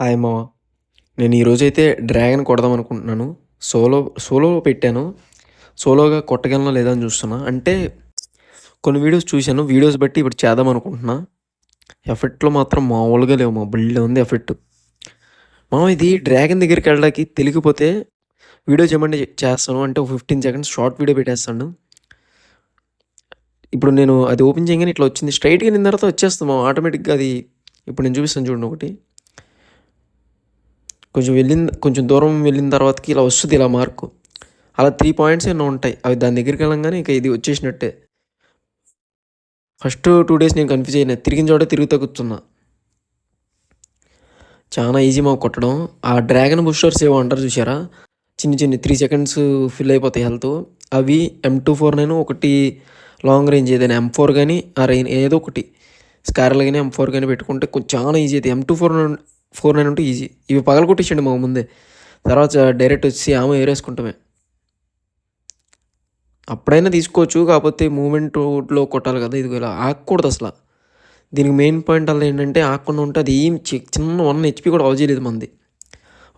Hi మామ. నేను ఈరోజైతే డ్రాగన్ కొడదాం అనుకుంటున్నాను. సోలో సోలో పెట్టాను. సోలోగా కొట్టగలనా లేదా అని చూస్తున్నా. అంటే కొన్ని వీడియోస్ చూశాను. వీడియోస్ బట్టి ఇప్పుడు చేద్దాం అనుకుంటున్నా. ఎఫెక్ట్లో మాత్రం మామూలుగా లేవు మా బిల్డ్ ఉంది ఎఫెక్ట్ మామ ఇది డ్రాగన్ దగ్గరికి వెళ్ళడానికి తెలియకపోతే వీడియో చేయమంటే చేస్తాను. అంటే ఒక ఫిఫ్టీన్ సెకండ్స్ షార్ట్ వీడియో పెట్టేస్తాను. ఇప్పుడు నేను అది ఓపెన్ చేయగానే ఇట్లా వచ్చింది. స్ట్రైట్గా నిన్న తర్వాత వచ్చేస్తాము ఆటోమేటిక్గా అది ఇప్పుడు నేను చూపిస్తాను చూడండి ఒకటి. కొంచెం వెళ్ళిన కొంచెం దూరం వెళ్ళిన తర్వాతకి ఇలా వస్తుంది ఇలా మార్కు. అలా త్రీ పాయింట్స్ ఎన్నో ఉంటాయి. అవి దాని దగ్గరికి వెళ్ళంగానే ఇక ఇది వచ్చేసినట్టే. ఫస్ట్ టూ డేస్ నేను కన్ఫ్యూజ్ అయినా. తిరిగిన చోట తిరుగుతూ కూర్చున్నా చాలా ఈజీ మాకు కొట్టడం. ఆ డ్రాగన్ బుస్టర్స్ ఏవో అంటారు చూసారా చిన్న చిన్న త్రీ సెకండ్స్ ఫిల్ అయిపోతాయి హెల్త్ అవి ఎం టూ ఫోర్ నేను ఒకటి లాంగ్ రేంజ్ ఏదైనా ఎం ఫోర్ కానీ ఆ రేంజ్ ఏదో ఒకటి. స్కారల్ కానీ ఎం ఫోర్ కానీ పెట్టుకుంటే కొంచెం చాలా ఈజీ అయితే M two four four nine ఉంటే ఈజీ. ఇవి పగల కొట్టేసండి మా ముందే. తర్వాత డైరెక్ట్ వచ్చి ఆమె ఏరేసుకుంటామే. అప్పుడైనా తీసుకోవచ్చు కాకపోతే మూమెంట్లో కొట్టాలి కదా ఇది ఇలా ఆకూడదు అసలు. దీనికి మెయిన్ పాయింట్ అలా ఏంటంటే ఆకుండా ఉంటే అది ఏం చి- చిన్న వన్ హెచ్పి కూడా అవజేయలేదు మంది.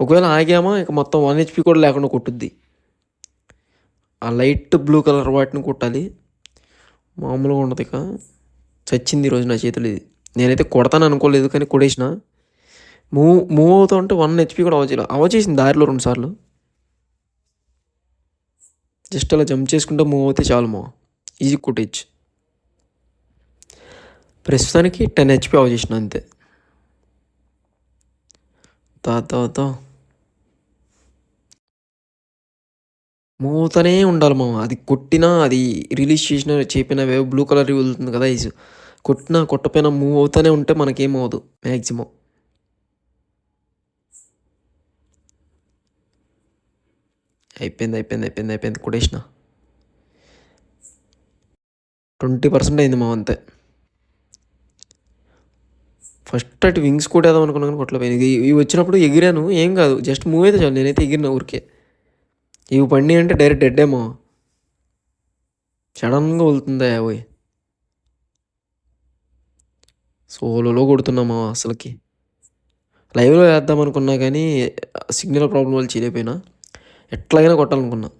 ఒకవేళ ఆగామా ఇక మొత్తం వన్ హెచ్పి కూడా లేకుండా కొట్టుద్ది. ఆ లైట్ బ్లూ కలర్ వాటిని కొట్టాలి. మామూలుగా ఉండదు ఇక. చచ్చింది ఈరోజు నా చేతులు ఇది. నేనైతే కొడతాను అనుకోలేదు కానీ కొడేసిన మూవ్ మూవ్ అవుతూ ఉంటే వన్ హెచ్పి కూడా అవచేయాలి అవచేసింది దారిలో రెండు సార్లు. జస్ట్ అలా జంప్ చేసుకుంటూ మూవ్ అవుతే చాలు మో. ఈజీ కుటేజ్ ప్రస్తుతానికి టెన్ హెచ్పి అవచేసిన అంతే. తాత మూవ్ అవుతూనే ఉండాలి మామ. అది కొట్టినా అది రిలీజ్ చేసిన చెప్పిన వేవ్ బ్లూ కలర్ వెళ్తుంది కదా ఐస్ కొట్టినా కొట్టపోయినా మూవ్ అవుతూనే ఉంటే మనకేం అవ్వదు. మ్యాక్సిమం అయిపోయింది అయిపోయింది అయిపోయింది అయిపోయింది కొట్టేసిన ట్వంటీ పర్సెంట్ అయింది మా అంతే. ఫస్ట్ అటు వింగ్స్ కొట్టేద్దాం అనుకున్నాను కానీ కొట్టలేపోయింది ఇవి వచ్చినప్పుడు ఎగిరాను ఏం కాదు జస్ట్ మూవ్ అయితే చాలు నేనైతే ఎగిరిన ఊరికే. ఇవి పండి అంటే డైరెక్ట్ డెడ్ ఏమో. సడన్గా వెళ్తుందా పోయి సోలోలో కొడుతున్నామా అసలుకి. లైవ్లో వేద్దాం అనుకున్నా కానీ సిగ్నల్ ప్రాబ్లం వల్ల చేయలేకపోయినా ఎట్లాగైనా కొట్టాలనుకున్నా.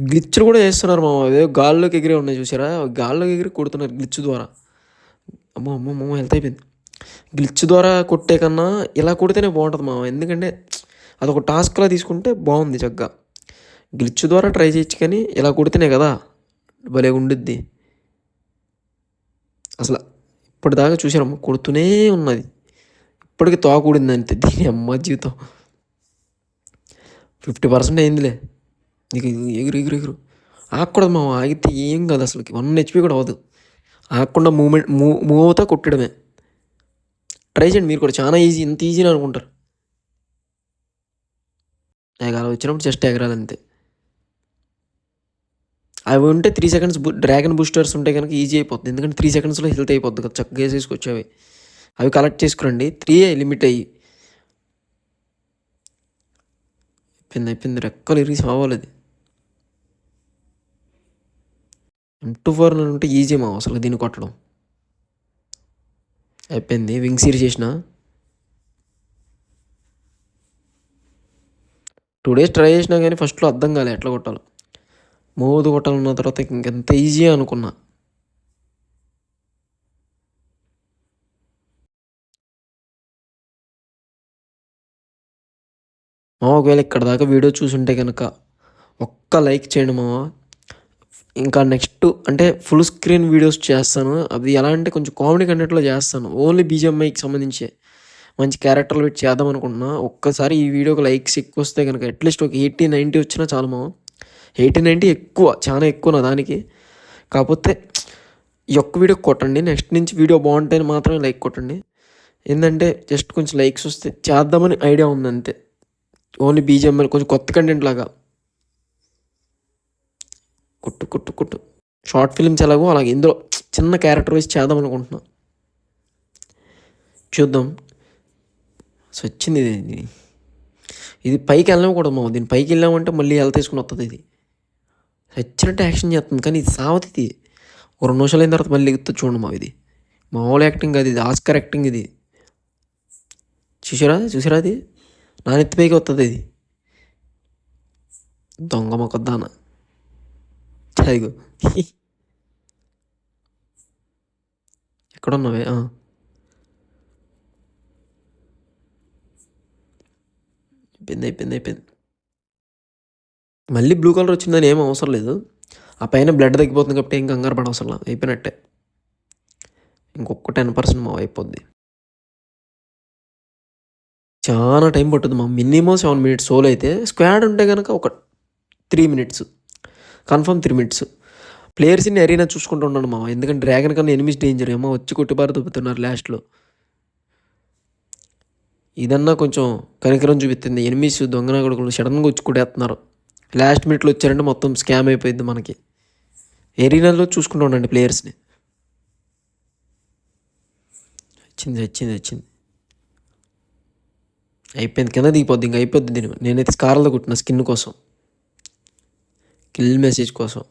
గ్లిచ్లు కూడా చేస్తున్నారు మామ. అదే గాల్లోకి ఎగిరే ఉన్నాయి చూసారా? గాల్లోకి ఎగిరి కొడుతున్నారు గ్లిచ్ ద్వారా. అమ్మో అమ్మో అమ్మో హెల్త్ అయిపోయింది. గ్లిచ్ ద్వారా కొట్టే కన్నా ఇలా కొడితేనే బాగుంటుంది మామ. ఎందుకంటే అదొక టాస్క్లా తీసుకుంటే బాగుంది చక్కగా. గ్లిచ్ ద్వారా ట్రై చేయొచ్చు కానీ ఇలా కొడితేనే కదా? భలే ఉండిద్ది. అసలు ఇప్పటిదాకా చూసారమ్మ కొడుతూనే ఉన్నది. ఇప్పటికి తోకూడింది అంతే. దీని అమ్మ జీవితం. ఫిఫ్టీ పర్సెంట్ అయిందిలే. నీకు ఎగురు ఎగురు ఎగురు. ఆగకూడదు మా ఆగితే ఏం కాదు అసలుకి. వన్ హెచ్పి కూడా అవ్వదు. ఆగకుండా మూమెంట్ మూవ్ మూవ్ అవుతా కొట్టడమే. ట్రై చేయండి మీరు కూడా. చాలా ఈజీ ఇంత ఈజీని అనుకుంటారు. ఎగరాలి వచ్చినప్పుడు జస్ట్ ఎగరాలి అంతే. అవి ఉంటే త్రీ సెకండ్స్ డ్రాగన్ బూస్టర్స్ ఉంటే కనుక ఈజీ అయిపోతుంది ఎందుకంటే త్రీ సెకండ్స్లో హెల్త్ అయిపోద్ది కదా. చక్కగా వేసేసుకొచ్చి అవి అవి కలెక్ట్ చేసుకురండి త్రీ లిమిట్ అయ్యి. అయిపోయింది అయిపోయింది రెక్కలు ఇరిగి సావాలి అది ఎం టూ ఫోర్ ఉంటే ఈజీ మా అసలు దీన్ని కొట్టడం. అయిపోయింది వింగ్ సీరీ చేసిన. టూ డేస్ ట్రై చేసినా కానీ ఫస్ట్లో అర్థం కాలే ఎట్లా కొట్టాలి. మోదు కొట్టాలన్న తర్వాత ఇంకెంత ఈజీ అనుకున్నా. మామ ఒకవేళ ఇక్కడ దాకా వీడియో చూసుంటే కనుక ఒక్క లైక్ చేయండి మామ ఇంకా నెక్స్ట్ అంటే ఫుల్ స్క్రీన్ వీడియోస్ చేస్తాను. అవి ఎలా అంటే కొంచెం కామెడీ కంటెంట్లో చేస్తాను. ఓన్లీ బీజిఎంఐకి సంబంధించి మంచి క్యారెక్టర్లు పెట్టి చేద్దాం అనుకుంటున్నా. ఒక్కసారి ఈ వీడియోకి లైక్స్ ఎక్కువ వస్తే కనుక అట్లీస్ట్ ఒక ఎయిటీ నైంటీ వచ్చినా చాలు మామ ఎయిటీ నైంటీ ఎక్కువ చాలా ఎక్కువ నా దానికి. కాకపోతే ఈ ఒక్క వీడియో కొట్టండి. నెక్స్ట్ నుంచి వీడియో బాగుంటాయని మాత్రమే లైక్ కొట్టండి. ఏంటంటే జస్ట్ కొంచెం లైక్స్ వస్తే చేద్దామని ఐడియా ఉంది అంతే ఓన్లీ బీజిఎంఎల్ కొంచెం కొత్త కంటెంట్ లాగా. కుట్టు కుట్టు కుట్టు. షార్ట్ ఫిల్మ్స్ ఎలాగో అలాగే. ఇందులో చిన్న క్యారెక్టర్ వేసి చేద్దాం అనుకుంటున్నా. చూద్దాం. సో వచ్చింది ఇది. ఇది. పైకి వెళ్ళకూడదు మా దీని పైకి వెళ్ళామంటే మళ్ళీ ఎలా తీసుకుని వస్తుంది ఇది? చచ్చినట్టు యాక్షన్ చేస్తుంది. కానీ ఇది సావతి ఇది. ఒక రెండు నిమిషాలు అయిన తర్వాత మళ్ళీ ఎగుతుంది చూడండి మా ఇది. మామూలు యాక్టింగ్ అది ఇది. ఆస్కర్ యాక్టింగ్ ఇది. చూసారా? చూసారా అది? నా నెత్తిపైకి వస్తుంది ఇది దొంగ మొక్కద్దాన అదిగో ఎక్కడున్నావే అయిపోయింది అయిపోయింది అయిపోయింది మళ్ళీ బ్లూ కలర్ వచ్చిందని ఏం అవసరం లేదు ఆ పైన బ్లడ్ తగ్గిపోతుంది కాబట్టి ఏం కంగారు పడవసరం లేదు అయిపోయినట్టే ఇంకొక టెన్ పర్సెంట్ మావు అయిపోద్ది చాలా టైం పట్టుద్ది. మా మినిమం సెవెన్ మినిట్స్ సోల్ అయితే స్క్వాడ్ ఉంటే కనుక ఒక three minutes confirm three minutes. ప్లేయర్స్ని arena చూసుకుంటూ ఉన్నాను మా ఎందుకంటే డ్రాగన్ కన్నా ఎనిమిస్ డేంజర్. ఏమో వచ్చి కొట్టిపారు దొబ్బుతున్నారు లాస్ట్లో. ఇదన్నా కొంచెం కనికరం చూపిస్తుంది. ఎనిమిస్ దొంగన కొడుకులు సడన్గా వచ్చి కొట్టేస్తున్నారు. లాస్ట్ మినిట్లో వచ్చారంటే మొత్తం స్కామ్ అయిపోయింది మనకి. ఎరీనాలో చూసుకుంటూ ఉండండి ప్లేయర్స్ని. వచ్చింది వచ్చింది వచ్చింది. అయిపోయింది. కింద దిగిపోద్ది ఇంకా అయిపోద్ది దీని నేనైతే స్కార్లో కుట్టిన స్కిన్ కోసం. కిల్ మెసేజ్ కోసం.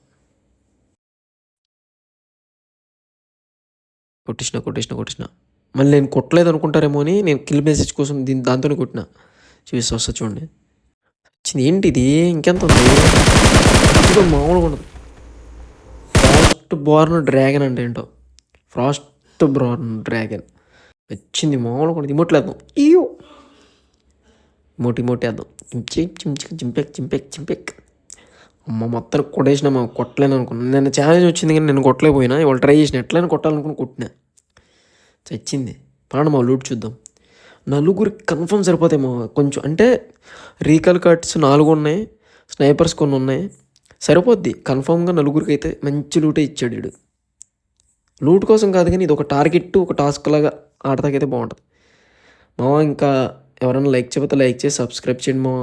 కొట్టించిన కొట్టించిన కొట్టించిన మళ్ళీ నేను కొట్టలేదు అనుకుంటారేమో అని నేను కిల్ మెసేజ్ కోసం దీని దాంతోనే కొట్టిన. చూసి వస్తా చూడండి. వచ్చింది. ఏంటి ఇది? ఇంకెంత ఉంది? మామూలుగా ఉండదు ఫ్రాస్ట్ బోర్న్ డ్రాగన్ అంటే ఏంటో? ఫ్రాస్ట్ బోర్న్ డ్రాగన్ వచ్చింది మామూలుగా ఉండదు ఇమ్మట్లేదు ఇయ్యో మోటి మోటి వేద్దాం చించి చించిక్ చింపెక్ చింపెక్ చింపెక్. అమ్మ మొత్తం కొట్టేసిన మా కొట్టలేను అనుకున్నాను నేను ఛాలెంజ్ వచ్చింది కానీ నేను కొట్టలేకపోయినా. ఇవాళ ట్రై చేసిన. ఎట్లయినా కొట్టాలనుకుని కొట్టినా. చచ్చింది. పాడు లూట్ చూద్దాం. నలుగురికి కన్ఫర్మ్ సరిపోతాయి మా కొంచెం. అంటే రీకాల్ కట్స్ నాలుగు ఉన్నాయి. స్నైపర్స్ కొన్ని ఉన్నాయి. సరిపోద్ది. కన్ఫామ్గా నలుగురికి అయితే మంచి లూటే ఇచ్చాడు వీడు. లూట్ కోసం కాదు కానీ ఇది ఒక టార్గెట్ ఒక టాస్క్ లాగా ఆడతాకైతే బాగుంటుంది. మామ ఇంకా ఎవరైనా లైక్ చెబితే లైక్ చేసి సబ్స్క్రైబ్ చేయండి మామ